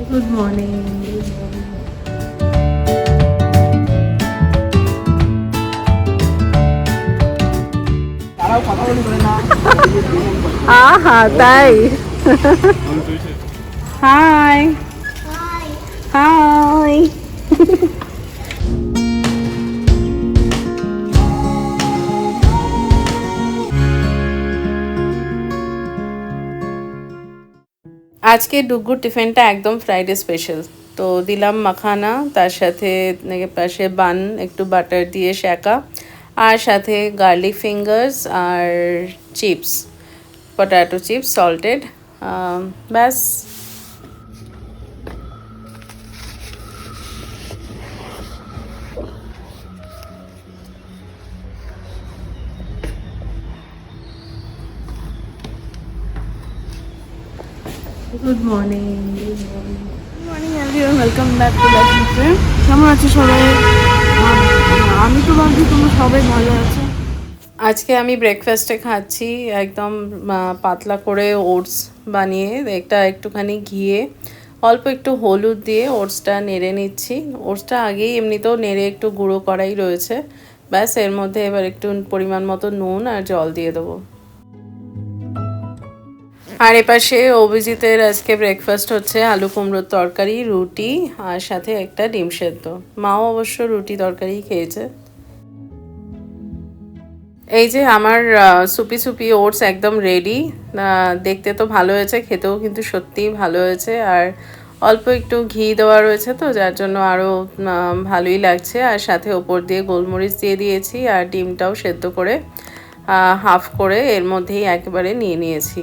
Good morning good morning আহা তাই। High high আজকে ডুগুর টিফিনটা একদম ফ্রাইডে স্পেশাল তো দিলাম মাখানা, তার সাথে পাশে বান একটু বাটার দিয়ে শেকা আর সাথে গার্লিক ফিঙ্গার্স আর চিপস পটাটো চিপস সল্টেড ব্যাস। Good morning good morning morning everyone welcome back to back কেমন আছো সবাই? আমি তো ভাবছি তোমরা সবাই ভালো আছো। আজকে আমি ব্রেকফাস্টে খাচ্ছি একদম পাতলা করে ওটস বানিয়ে একটা একটুখানি ঘিয়ে অল্প একটু হলুদ দিয়ে ওটসটা নেড়ে নিচ্ছি। ওটসটা আগেই এমনিতেও নেড়ে একটু গুঁড়ো করাই রয়েছে। ব্যাস এর মধ্যে এবার একটু পরিমাণ মতো নুন আর জল দিয়ে দেবো। আর এপাশে অভিজিতের আজকে ব্রেকফাস্ট হচ্ছে আলু কুমড়োর তরকারি, রুটি আর সাথে একটা ডিম সেদ্ধ। মাও অবশ্য রুটি তরকারি খেয়েছে। এই যে আমার সুপি সুপি ওটস একদম রেডি দেখতে তো ভালো হয়েছে, খেতেও কিন্তু সত্যিই ভালো হয়েছে। আর অল্প একটু ঘি দেওয়া রয়েছে তো, যার জন্য আরও ভালোই লাগছে। আর সাথে ওপর দিয়ে গোলমরিচ দিয়ে দিয়েছি আর ডিমটাও সেদ্ধ করে হাফ করে এর মধ্যেই একেবারে নিয়ে নিয়েছি।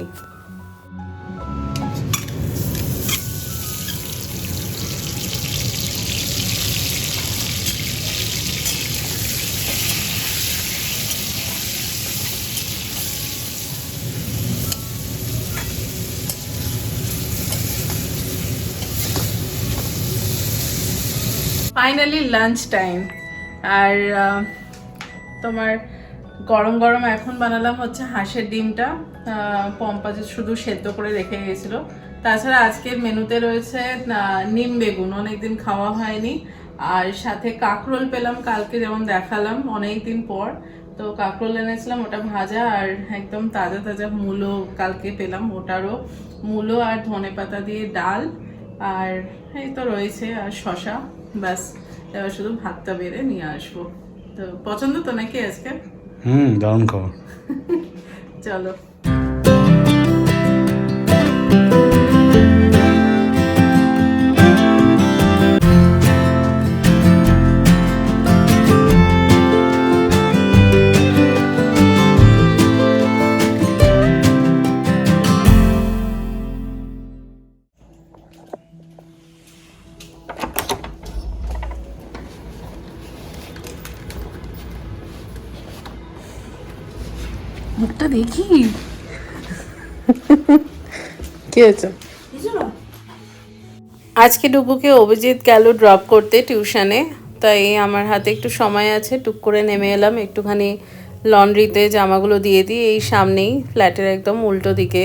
ফাইনালি লাঞ্চ টাইম আর তোমার গরম গরম এখন বানালাম হচ্ছে হাঁসের ডিমটা পম্পা যে শুধু সেদ্ধ করে রেখে গেছিল তাছাড়া আজকের মেনুতে রয়েছে নিম বেগুন। অনেকদিন খাওয়া হয়নি। আর সাথে কাঁকরোল পেলাম, কালকে যেমন দেখালাম অনেক দিন পর। তো কাঁকরোল এনেছিলাম, ওটা ভাজা আর একদম তাজা তাজা মূলো কালকে পেলাম, ওটারও মূলো আর ধনে পাতা দিয়ে ডাল। আর এই তো রয়েছে, আর শশা ব্যাস এবার শুধু ভাতটা বেড়ে নিয়ে আসব। তো পছন্দ তো নাকি আজকে? হুম দারুণ খাবার। চলো। দেখি। কি হয়েছে? আজকে ডুবুকে অভিজিৎ গেল ড্রপ করতে টিউশনে তাই আমার হাতে একটু সময় আছে টুক করে নেমে এলাম একটুখানি লন্ড্রিতে জামাগুলো দিয়ে দিই এই সামনেই ফ্ল্যাটের একদম উল্টো দিকে।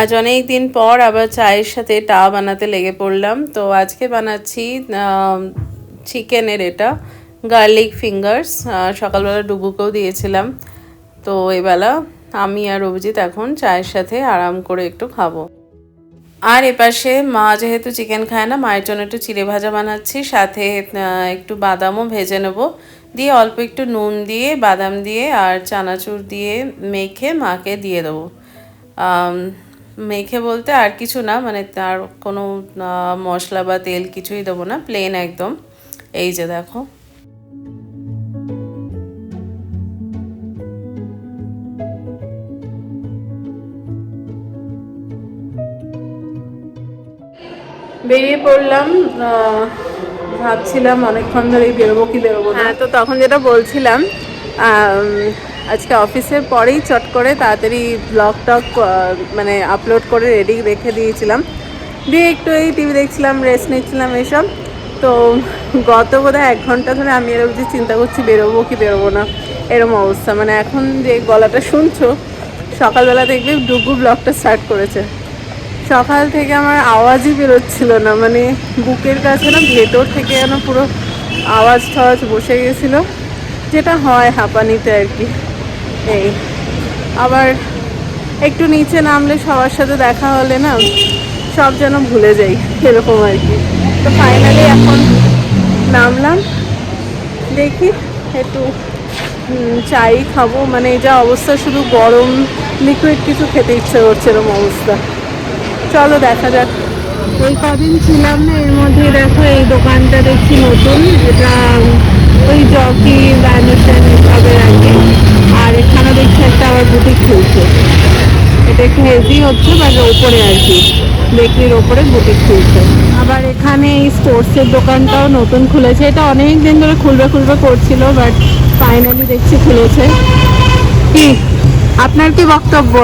আজ অনেক দিন পর আবার চায়ের সাথে টা বানাতে লেগে পড়লাম। তো আজকে বানাচ্ছি চিকেনের এটা গার্লিক ফিঙ্গার্স সকালবেলা ডুবুকেও দিয়েছিলাম। তো এবেলা আমি আর অভিজিৎ এখন চায়ের সাথে আরাম করে একটু খাব। আর এপাশে মা যেহেতু চিকেন খায় না, মায়ের জন্য একটু চিড়ে ভাজা বানাচ্ছি, সাথে একটু বাদামও ভেজে নেব। দিয়ে অল্প একটু নুন দিয়ে, বাদাম দিয়ে আর চানাচুর দিয়ে মেখে মাকে দিয়ে দেবো। মেখে বলতে আর কিছু না মানে তার কোনো আহ, মশলা বা তেল কিছুই দেবো না প্লেন একদম। এই যে দেখো। বেরিয়ে পড়লাম আহ, ভাবছিলাম অনেকক্ষণ ধরেই বেরোবো কি বেরোবো হ্যাঁ তো তখন যেটা বলছিলাম আজকে অফিসের পরেই চট করে তাড়াতাড়ি ব্লগ টক মানে আপলোড করে রেডি রেখে দিয়েছিলাম। দিয়ে একটু এই টিভি দেখছিলাম রেস্ট নিচ্ছিলাম এসব। তো গত বোধহয় এক ঘণ্টা ধরে আমি এরকম যে চিন্তা করছি, বেরোবো কি বেরোবো না এরকম অবস্থা। মানে এখন যে গলাটা শুনছো, সকালবেলা দেখবে ডুগু ব্লগটা স্টার্ট করেছে। সকাল থেকে আমার আওয়াজই বেরোচ্ছিল না মানে বুকের কাছে না ভেতর থেকে যেন পুরো আওয়াজ টাওয়াজ বসে গেছিল। যেটা হয় হাঁপানিতে আর কি। এই। আবার একটু নিচে নামলে সবার সাথে দেখা হলে না সব যেন ভুলে যাই, এরকম আর কি। তো ফাইনালি এখন নামলাম, দেখি একটু চাই খাব। মানে যা অবস্থা, শুধু গরম লিকুইড কিছু খেতে ইচ্ছে করছে এরকম অবস্থা। চলো দেখা যাক। ওই কদিন ছিলাম না, এর মধ্যে দেখো এই দোকানটা দেখছি নতুন এটা ওই জকি ব্যান্ডেশন এসবের আর কি। দেখছি একটা আবার বুটিক খুলছে। এটা একটু হেভি হচ্ছে বাট ওপরে আর কি বেকরির ওপরে বুটিক খুলছে। আবার এখানে এই স্পোর্টসের দোকানটাও নতুন খুলেছে। এটা অনেক দিন ধরে খুলবে খুলবে করছিল বাট ফাইনালি দেখছি খুলেছে। কি? আপনার কি বক্তব্য?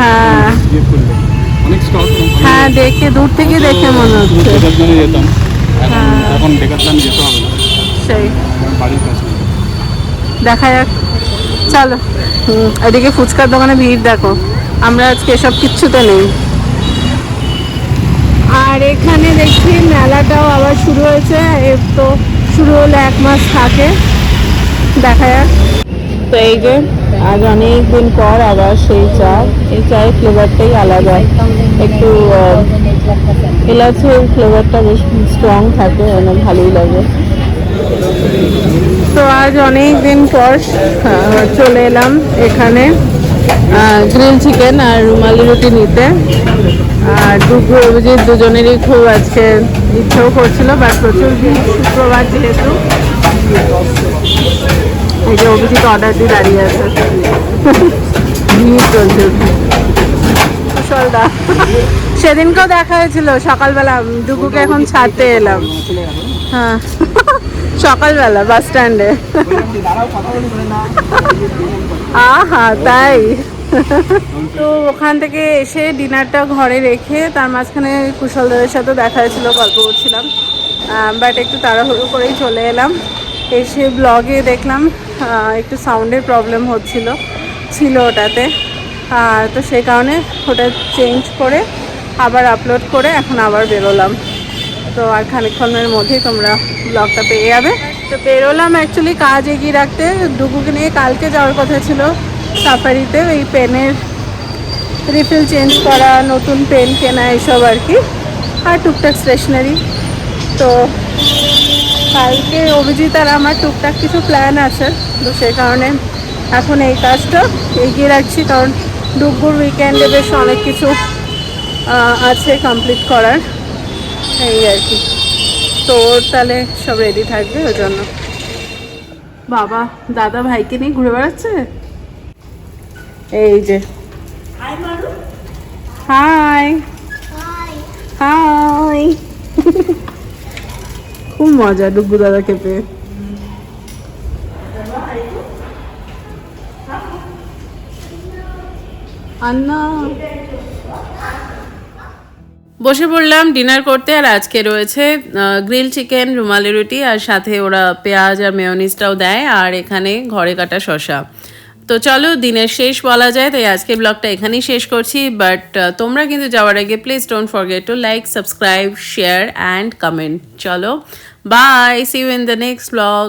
হ্যাঁ। হ্যাঁ দেখে দূর থেকে দেখে মনে হচ্ছে। হ্যাঁ। দেখা যাক। চলো। এদিকে ফুচকার দোকানে ভিড় দেখো। আমরা আজকে এসব কিচ্ছুতে নেই। আর এখানে দেখছি মেলাটাও আবার শুরু হয়েছে। এর তো শুরু হলে এক মাস থাকে। দেখা যাক। তো এই যে, আজ অনেক দিন পর আবার সেই চা। এই চায়ের ফ্লেভারটাই আলাদা। একটু এলাচের ফ্লেভারটা বেশ স্ট্রং থাকে মানে ভালোই লাগে। তো আজ অনেক দিন পর চলে এলাম এখানে গ্রিল চিকেন আর রুমালি রুটি নিতে। আর দুপুর দুজনেরই খুব আজকে ইচ্ছেও করছিল বাট প্রচুর শুক্রবার যেহেতু। এই যে অভিজিৎ অর্ডার দিয়ে দাঁড়িয়ে আছে। চলছে। সেদিনকেও দেখা হয়েছিল, সকালবেলা দুপুকে এখন ছাড়তে এলাম। হ্যাঁ। সকালবেলা বাস স্ট্যান্ডে আহা, তাই। তো ওখান থেকে এসে ডিনারটা ঘরে রেখে তার মাঝখানে কুশলদাদের সাথে দেখা হয়েছিল, গল্প করছিলাম। বাট একটু তাড়াহুড়ো করেই চলে এলাম। এসে ব্লগে দেখলাম একটু সাউন্ডের প্রবলেম হচ্ছিল, ছিল ওটাতে। তো সেই কারণে ওটা চেঞ্জ করে আবার আপলোড করে এখন আবার বেরোলাম। তো আর খানিকক্ষণের মধ্যেই তোমরা ব্লগটা পেয়ে যাবে। তো বেরোলাম অ্যাকচুয়ালি কাজ এগিয়ে রাখতে। ডুগুকে নিয়ে কালকে যাওয়ার কথা ছিল সাফারিতে, এই পেনের রিফিল চেঞ্জ করা, নতুন পেন কেনা, এসব আর কি। আর টুকটাক স্টেশনারি তো কালকে অভিজিৎ আর আমার টুকটাক কিছু প্ল্যান আছে। তো সেই কারণে এখন এই কাজটা এগিয়ে রাখছি। কারণ ডুগুর উইকেন্ডে বেশ অনেক কিছু আছে কমপ্লিট করার। এই আর কি। তো ওর তাহলে সব রেডি থাকবে ওই জন্য। বাবা দাদা ভাইকে নিয়ে ঘুরে বেড়াচ্ছে? এই যে। হাই হাই খুব মজা ডুগু দাদাকে পেয়ে। আন্না। বসে পড়লাম ডিনার করতে, আর আজকে রয়েছে গ্রিল চিকেন রুমালি রুটি, আর সাথে ওরা পেঁয়াজ আর মেয়নিজটাও দেয়, আর এখানে ঘরে কাটা শশা তো চলো, দিনের শেষ বলা যায়, তাই আজকের ব্লগটা এখানেই শেষ করছি বাট তোমরা কিন্তু যাওয়ার আগে please don't forget to like subscribe share and comment চলো bye see you in the next blog